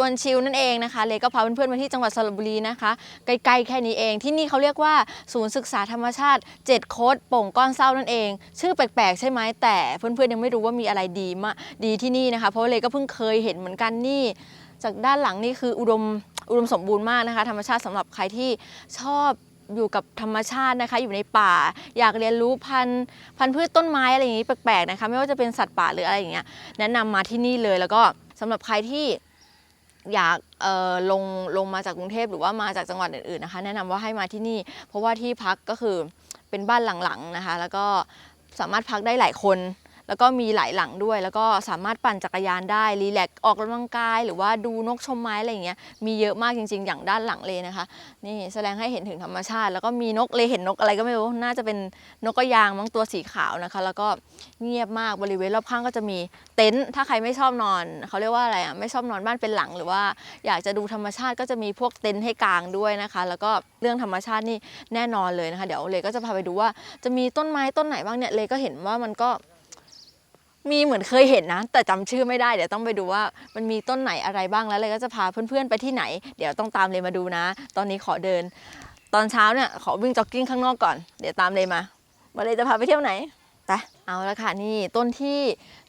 วนชิลนั่นเองนะคะเลก็พาเพื่อนๆมาที่จังหวัดสระบุรีนะคะใกล้ๆแค่นี้เองที่นี่เขาเรียกว่าศูนย์ศึกษาธรรมชาติ 7 โคดโป่งก้อนเศร้านั่นเอง ชื่อแปลกๆ ใช่ไหมแต่เพื่อนๆยังไม่รู้ว่ามีอะไรดีมาดีที่นี่นะคะ เพราะเลก็เพิ่งเคยเห็นเหมือนกันนี่ จากด้านหลังนี่คืออุดมอุดมสมบูรณ์มากนะคะ ธรรมชาติสำหรับใครที่ชอบอยู่กับธรรมชาตินะคะ อยู่ในป่า อยากเรียนรู้พันพันพืชต้นไม้อะไรอย่างนี้แปลกๆนะคะ ไม่ว่าจะเป็นสัตว์ป่าหรืออะไรอย่างเงี้ยแนะนำมาที่นี่เลยแล้วก็สำหรับใครที่ อยากลงลงมาจากกรุงเทพหรือว่ามาจากจังหวัดอื่นๆนะคะ แนะนำว่าให้มาที่นี่ เพราะว่าที่พักก็คือเป็นบ้านหลังๆนะคะ แล้วก็สามารถพักได้หลายคน แล้วก็มีหลายหลังด้วย แล้วก็สามารถปั่นจักรยานได้รีแลกซ์ออกกำลังกาย หรือว่าดูนกชมไม้อะไรอย่างเงี้ยมีเยอะมากจริง ๆ อย่างด้านหลังเลยนะคะ นี่แสดงให้เห็นถึงธรรมชาติ แล้วก็มีนกเลยเห็นนกอะไรก็ไม่รู้น่าจะเป็นนกกระยางมั้งตัวสีขาวนะคะ แล้วก็เงียบมากบริเวณรอบข้างก็จะมีเต็นท์ถ้าใครไม่ชอบนอนเขาเรียกว่าอะไรอะไม่ชอบนอนบ้านเป็นหลังหรือว่าอยากจะดูธรรมชาติก็จะมีพวกเต็นท์ให้กางด้วยนะคะ แล้วก็เรื่องธรรมชาตินี่แน่นอนเลยนะคะ เดี๋ยวเลยก็จะพาไปดูว่าจะมีต้นไม้ต้นไหนบ้างเนี่ยเลยก็เห็นว่ามันก็ มีเหมือนเคยเห็นนะ แต่จำชื่อไม่ได้ เดี๋ยวต้องไปดูว่ามันมีต้นไหนอะไรบ้างแล้วเลยก็จะพาเพื่อนๆไปที่ไหน เดี๋ยวต้องตามเลยมาดูนะ ตอนนี้ขอเดิน ตอนเช้าเนี่ยขอวิ่งจ็อกกิ้งข้างนอกก่อน เดี๋ยวตามเลยมามาเลยจะพาไปเที่ยวไหนไปเอาละค่ะนี่ต้นที่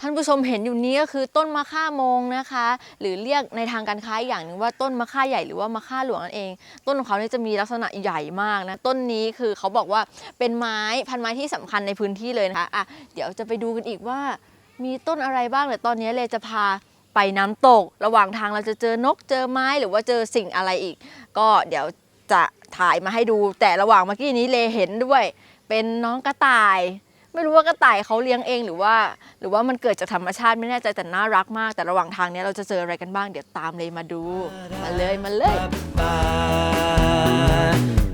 ท่านผู้ชมเห็นอยู่นี้ก็คือต้นมะค่ามงนะคะ หรือเรียกในทางการค้าอีกอย่างหนึ่งว่าต้นมะค่าใหญ่หรือว่ามะค่าหลวงนั่นเอง ต้นของเขาเนี่ยจะมีลักษณะใหญ่มากนะต้นนี้คือเขาบอกว่าเป็นไม้พันไม้ที่สำคัญในพื้นที่เลยนะคะอะเดี๋ยวจะไปดูกันอีกว่า มีต้นอะไรบ้างเดี๋ยวตอนนี้เลยจะพาไปน้ำตก ระหว่างทางเราจะเจอนกเจอไม้หรือว่าเจอสิ่งอะไรอีก ก็เดี๋ยวจะถ่ายมาให้ดู แต่ระหว่างเมื่อกี้นี้เลเห็นด้วย เป็นน้องกระต่าย ไม่รู้ว่ากระต่ายเขาเลี้ยงเองหรือว่า หรือว่ามันเกิดจากธรรมชาติไม่แน่ใจแต่น่ารักมาก แต่ระหว่างทางนี้เราจะเจออะไรกันบ้างเดี๋ยวตามเลยมาดู มาเลยมาเลย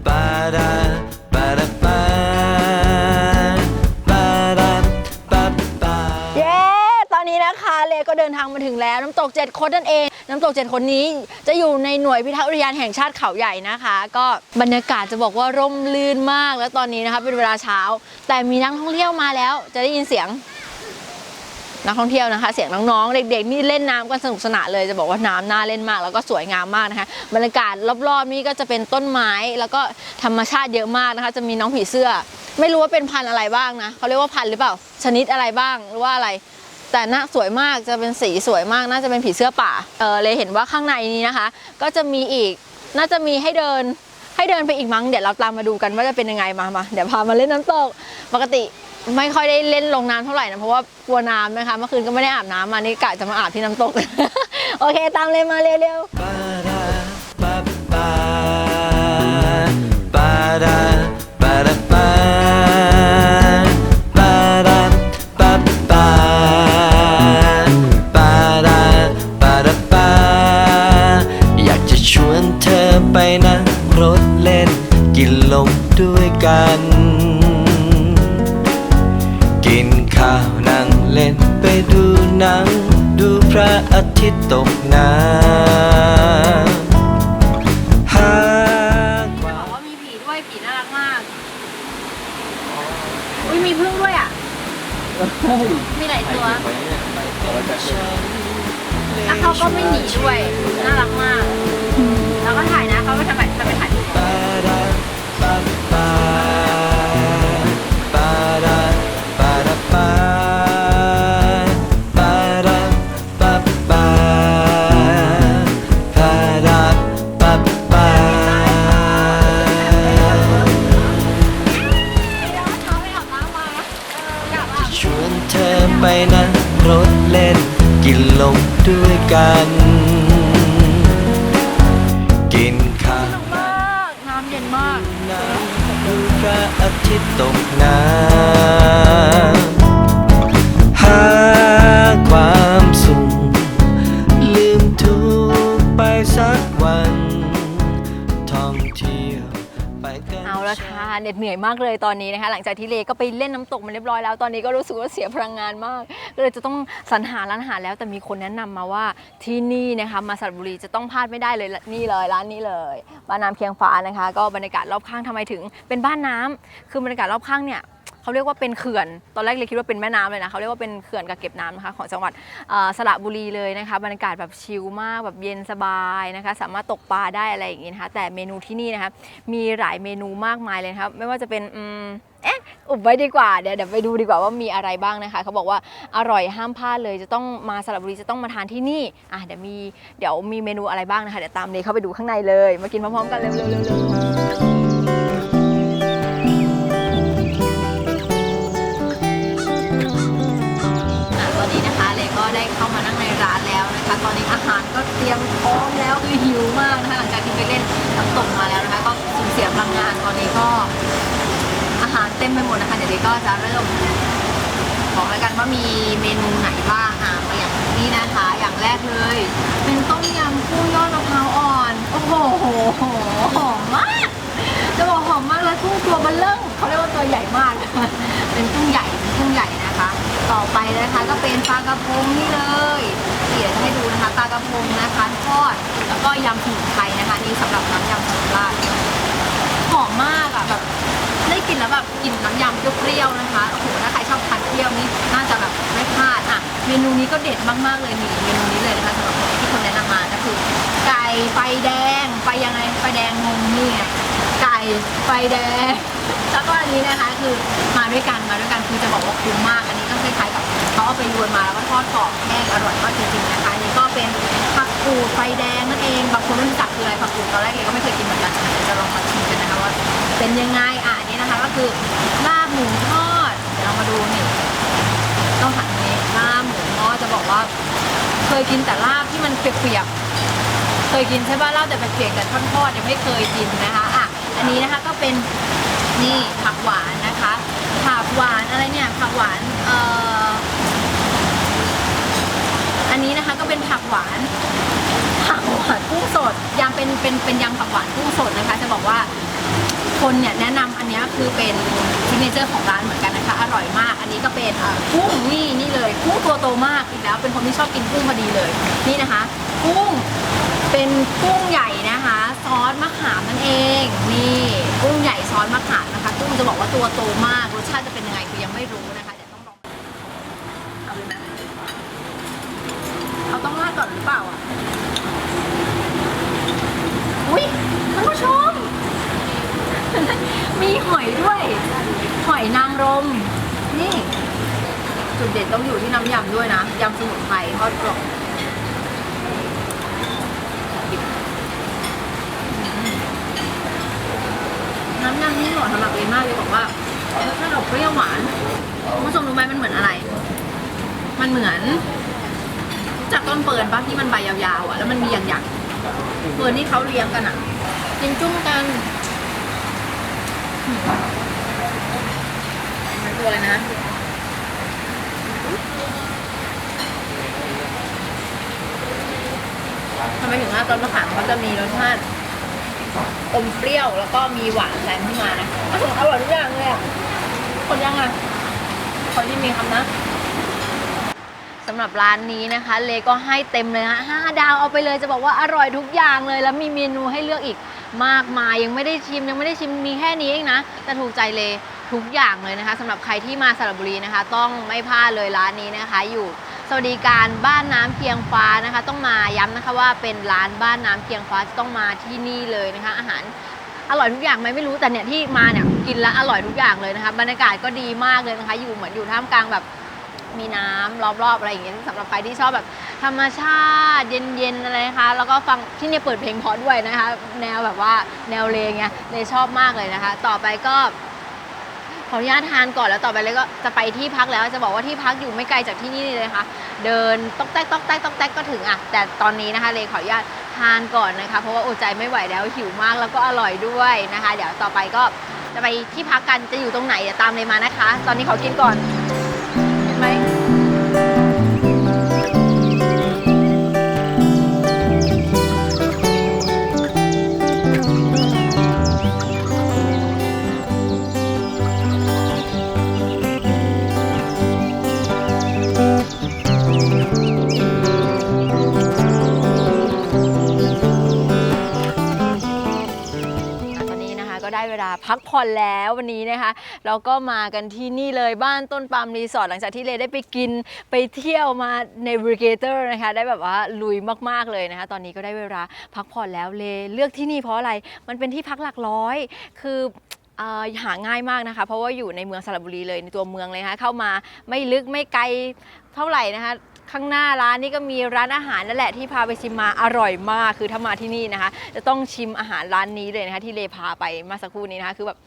Ba-da, ba da ba ก็เดินทางมาถึงแล้วน้ำตกเจ็ดคนนั่นเอง น้ำตกเจ็ดคนนี้จะอยู่ในหน่วยพิทักษ์อุทยานแห่งชาติเขาใหญ่นะคะ ก็บรรยากาศจะบอกว่าร่มรื่นมาก แล้วตอนนี้นะคะเป็นเวลาเช้า แต่มีนักท่องเที่ยวมาแล้ว จะได้ยินเสียงนักท่องเที่ยวนะคะ เสียงน้องๆ เด็กๆ นี่เล่นน้ำกันสนุกสนานเลยจะบอกว่าน้ำน่าเล่นมาก แล้วก็สวยงามมากนะคะบรรยากาศรอบๆนี่ก็จะเป็นต้นไม้แล้วก็ธรรมชาติเยอะมากนะคะ จะมีน้องผีเสื้อ ไม่รู้ว่าเป็นพันธุ์อะไรบ้างนะเขาเรียกว่าพันธุ์หรือเปล่าชนิดอะไรบ้างหรือว่าอะไร แต่น่าสวยมากจะเป็นสีสวยมากน่าจะเป็นผีเสื้อป่าเออเลยเห็นว่าข้างในนี้นะคะ ก็จะมีอีกน่าจะมีให้เดินให้เดินไปอีกมั้งเดี๋ยวเราตามมาดูกันว่าจะเป็นยังไงมามาเดี๋ยวพามาเล่นน้ำตกปกติไม่ค่อยได้เล่นลงน้ำเท่าไหร่นะเพราะว่ากลัวน้ำนะคะเมื่อคืนก็ไม่ได้อาบน้ำมานี่กะจะมาอาบที่น้ำตก โอเค ตามเลยมาเร็วๆ อาทิตย์ตกน้ำากเลยตอนนี้นะคะ หลังจากที่เลก็ไปเล่นน้ำตกมาเรียบร้อยแล้วตอนนี้ก็รู้สึกว่าเสียพลังงานมากก็เลยจะต้องสรรหาร้านอาหารแล้วแต่มีคนแนะนำมาว่าที่นี่นะคะมาสระบุรีจะต้องพลาดไม่ได้เลยนี่เลยร้านนี้เลยบ้านน้ำเคียงฟ้านะคะ ก็บรรยากาศรอบข้างทำไมถึง เป็นบ้านน้ำคือบรรยากาศรอบข้างเนี่ย เขาเรียกว่าเป็นเขื่อน ตอนแรกเลยคิดว่าเป็นแม่น้ำเลยนะเขาเรียกว่าเป็นเขื่อนกักเก็บน้ำนะคะของจังหวัดสระบุรีเลยนะคะบรรยากาศแบบชิลมากแบบเย็นสบายนะคะ สามารถตกปลาได้อะไรอย่างงี้นะคะแต่เมนูที่นี่นะคะมีหลายเมนูมากมายเลยครับไม่ว่าจะเป็นเอ๊ะอุบไว้ดีกว่าเดี๋ยวเดี๋ยวไปดูดีกว่าว่ามีอะไรบ้างนะคะเขาบอกว่าอร่อยห้ามพลาดเลยจะต้องมาสระบุรีจะต้องมาทานที่นี่อะเดี๋ยวมีเดี๋ยวมีเมนูอะไรบ้างนะคะเดี๋ยวตามเลยเข้าไปดูข้างในเลย มากินพร้อมๆกันเร็วๆเร็วๆ เข้ามานั่งในร้านแล้วนะคะ ตอนนี้อาหารก็เตรียมพร้อมแล้วคือหิวมากนะคะหลังจากที่ไปเล่นน้ำตกมาแล้วนะคะ ก็สูญเสียพลังงานตอนนี้ก็ อาหารเต็มไปหมดนะคะเดี๋ยวเลก็จะเริ่มบอกแล้วกันว่ามีเมนูไหนบ้างอะมาอย่างนี้นะคะ อย่างแรกเลย เป็นต้มยำกุ้งยอดมะพร้าวอ่อนโอ้โหหอมมากจะบอกหอมมากแล้วกุ้งตัวเบันเริ่งเขาเรียกว่าตัวใหญ่มาก เป็นกุ้งใหญ่ กุ้งใหญ่นะคะ ต่อไปนะคะก็เป็นปลากระพงนี่เลยเดี๋ยวจะให้ดูนะคะปลากระพงนะคะทอดแล้วก็ยำสมุนไพรนะคะนี่สำหรับน้ำยำสมุนไพรหอมมากอะแบบได้กลินแล้วแบบกลิ่นน้ำยำเปรี้ยวๆนะคะโอ้โหถ้าใครชอบทานเปรี้ยวนี่น่าจะแบบไม่พลาดอะเมนูนี้ก็เด็ดมากๆเลยนี่เมนูนี้เลยนะคะสำหรับที่คนแนะนำมาก็คือ ไก่ไฟแดงไฟยังไงไฟแดงงงนี่ไก่ไฟแดง แล้วก็อันนี้นะคะคือมาด้วยกันมาด้วยกันคือจะบอกว่าคุ้มมาก อันนี้ก็คล้ายๆกับเขาเอาไปรวนมาแล้วก็ทอดกรอบแห้งอร่อยมากจริงๆนะคะอันนี้ก็เป็นผักกูดไฟแดงนั่นเองบางคนไม่รู้จักคืออะไรผักกูดตอนแรกเองก็ไม่เคยกินเหมือนกันเดี๋ยวจะลองมาชิมกันนะคะว่าเป็นยังไงอะอันนี้นะคะก็คือลาบหมูทอดเดี๋ยวเรามาดูนี่ต้องหันนี้ลาบหมูทอดจะบอกว่า เคยกินแต่ลาบที่มันเปียกๆเคยกินใช่ป่ะลาบแต่เปียกๆแต่ทอดๆยังไม่เคยกินนะคะอะอันนี้นะคะก็เป็น นี่ผักหวานนะคะ ผักหวานอะไรเนี่ยผักหวานเอ่ออันนี้นะคะก็เป็นผักหวานผักหวานกุ้งสดยำเป็นเป็นเป็นยำผักหวานกุ้งสดนะคะ จะบอกว่าคนเนี่ยแนะนำอันนี้คือเป็นซิกเนเจอร์ของร้านเหมือนกันนะคะ อร่อยมาก อันนี้ก็เป็นกุ้งนี่นี่เลยกุ้งตัวโตมากอีกแล้ว เป็นคนที่ชอบกินกุ้งพอดีเลย นี่นะคะ กุ้งเป็นกุ้งใหญ่นะคะ ซอสมะขามนั่นเองนี่กุ้งใหญ่ซอส มะขามนะคะกุ้งจะบอกว่าตัวโตมากรสชาติจะเป็นยังไงคือยังไม่รู้นะคะเดี๋ยวต้องลองเอาเลยไหมเอาต้องราดก่อนหรือเปล่าอะอุ้ยท่านผู้ชม มีหอยด้วย หอยนางรม นี่ จุดเด่นต้องอยู่ที่น้ำยำด้วยนะยำสมุนไพรทอดกรอบ น้ำยำนี่หมาะสำหรับเอมากเลยบอกว่ารสชาติออกเปรี้ยวหวานคุณผู้ชมรู้ไหมมันเหมือนอะไร มันเหมือน จากต้นเปิร์นปะที่มันใบยาวๆอะแล้วมันมีอย่างๆเปิดนี่เขาเลี้ยงกันอะกินจุ้มกันมันตัวอะไรนะทำไมถึงว่าต้นมะขามเขาจะมีรสชาติ อมเปรี้ยวแล้วก็มีหวานแซมขึ้นมานะอร่อยทุกอย่างเลยอะคนยังอะคนที่มีคำนะสำหรับร้านนี้นะคะ เลก็ให้เต็มเลยฮะห้าดาวเอาไปเลยจะบอกว่าอร่อยทุกอย่างเลย แล้วมีเมนูให้เลือกอีกมากมายยังไม่ได้ชิมยังไม่ได้ชิมมีแค่นี้เองนะแต่ถูกใจเลทุกอย่างเลยนะคะสำหรับใครที่มาสระบุรีนะคะ ต้องไม่พลาดเลยร้านนี้นะคะอยู่ สวัสดิการบ้านน้ำเพียงฟ้านะคะ ต้องมาย้ำนะคะว่าเป็นร้านบ้านน้ำเพียงฟ้าจะต้องมาที่นี่เลยนะคะ อาหารอร่อยทุกอย่างไหมไม่รู้แต่เนี่ยที่มาเนี่ยกินแล้วอร่อยทุกอย่างเลยนะคะบรรยากาศก็ดีมากเลยนะคะ อยู่เหมือนอยู่ท่ามกลางแบบมีน้ำรอบๆอะไรอย่างเงี้ยสำหรับใครที่ชอบแบบ ธรรมชาติเย็นๆอะไรนะคะ แล้วก็ฟังที่เนี่ยเปิดเพลงเพราะด้วยนะคะ แนวแบบว่าแนวเลงไงเลยชอบมากเลยนะคะ ต่อไปก็ ขออนุญาตทานก่อนแล้วต่อไปเลยก็จะไปที่พักแล้วจะบอกว่าที่พักอยู่ไม่ไกลจากที่นี่เลยค่ะ เดินต๊อกแต๊กต๊อกแต๊กต๊อกแต๊กก็ถึงอะแต่ตอนนี้นะคะเลยขออนุญาตทานก่อนนะคะ เพราะว่าอดใจไม่ไหวแล้วหิวมากแล้วก็อร่อยด้วยนะคะ เดี๋ยวต่อไปก็จะไปที่พักกันจะอยู่ตรงไหนเดี๋ยวตามเลยมานะคะ ตอนนี้ขอกินก่อน ลาพักผ่อนแล้ววันนี้นะคะ เราก็มากันที่นี่เลยบ้านต้นปามรีสอร์ทหลังจากที่เลได้ไปกินไปเที่ยวมาในบริเกเตอร์นะคะ ได้แบบว่าลุยมากๆเลยนะคะ ตอนนี้ก็ได้เวลาพักผ่อนแล้วเลเลือกที่นี่เพราะอะไรมันเป็นที่พักหลักร้อย คือเอ่อหาง่ายมากนะคะ เพราะว่าอยู่ในเมืองสระบุรีเลยในตัวเมืองเลยนะคะเข้ามาไม่ลึกไม่ไกลเท่าไหร่นะคะ ข้างหน้าร้านนี่ก็มีร้านอาหารนั่นแหละที่พาไปชิมมาอร่อยมากคือถ้ามาที่นี่นะคะ จะต้องชิมอาหารร้านนี้เลยนะคะ ที่เลพาไปมาสักครู่นี้นะคะ คือแบบ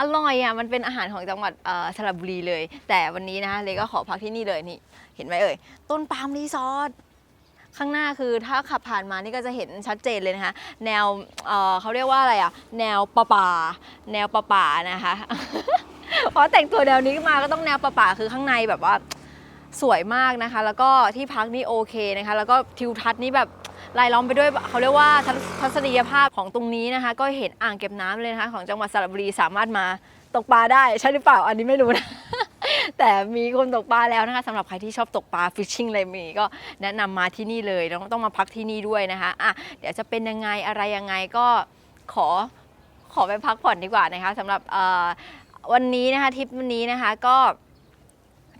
อร่อยอะมันเป็นอาหารของจังหวัดสระบุรีเลย แต่วันนี้นะคะเลก็ขอพักที่นี่เลยนี่ เห็นไหมเอ่ยต้นปาล์มรีสอร์ทข้างหน้าคือถ้าขับผ่านมานี่ก็จะเห็นชัดเจนเลยนะคะ แนวเเขาเรียกว่าอะไรอะ แนวป่าป่า แนวป่าป่านะคะเพราะแต่งตัวแนวนี้มาก็ต้องแนวป่าป่าคือข้างในแบบว่า สวยมากนะคะ แล้วก็ที่พักนี่โอเคนะคะ แล้วก็ทิวทัศน์นี่แบบรายล้อมไปด้วยเขาเรียกว่าทัศนียภาพของตรงนี้นะคะ ก็เห็นอ่างเก็บน้ำเลยนะคะ ของจังหวัดสระบุรีสามารถมาตกปลาได้ใช่หรือเปล่าอันนี้ไม่รู้นะแต่มีคนตกปลาแล้วนะคะสำหรับใครที่ชอบตกปลาฟิชชิ่งอะไรมีก็แนะนำมาที่นี่เลยแล้วต้องมาพักที่นี่ด้วยนะคะอะเดี๋ยวจะเป็นยังไงอะไรยังไงก็ขอขอไปพักผ่อนดีกว่านะคะสำหรับวันนี้นะคะทริปวันนี้นะคะก็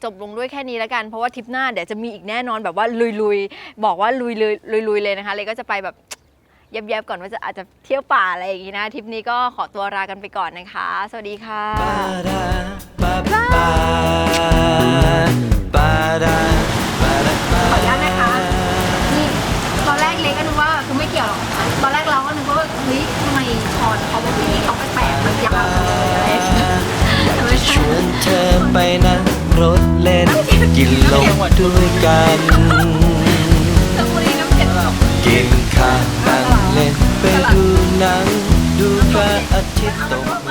จบลงด้วยแค่นี้แล้วกัน เพราะว่าทริปหน้าเดี๋ยวจะมีอีกแน่นอนแบบว่าลุยๆ บอกว่าลุยเลยลุยๆเลยนะคะ เลยก็จะไปแบบแยบๆก่อนว่าจะอาจจะเที่ยวป่าอะไรอย่างงี้นะทริปนี้ก็ขอตัวลากันไปก่อนนะคะ สวัสดีค่ะขออนุญาตนะคะนี่ตอนแรกเล็กก็นึกว่าคือไม่เกี่ยวหรอกตอนแรกเราก็นึกว่าเฮ้ยทำไมชอนเขาบอกที่นี่เขาแปลกๆมันยาวอะไรอย่างเงี้ยจะชวนเธอไปนั่งรถเล่น กินลมด้วยกัน กินข้าวนั่งเล่นไปดูหนัง ดูพระอาทิตย์ตก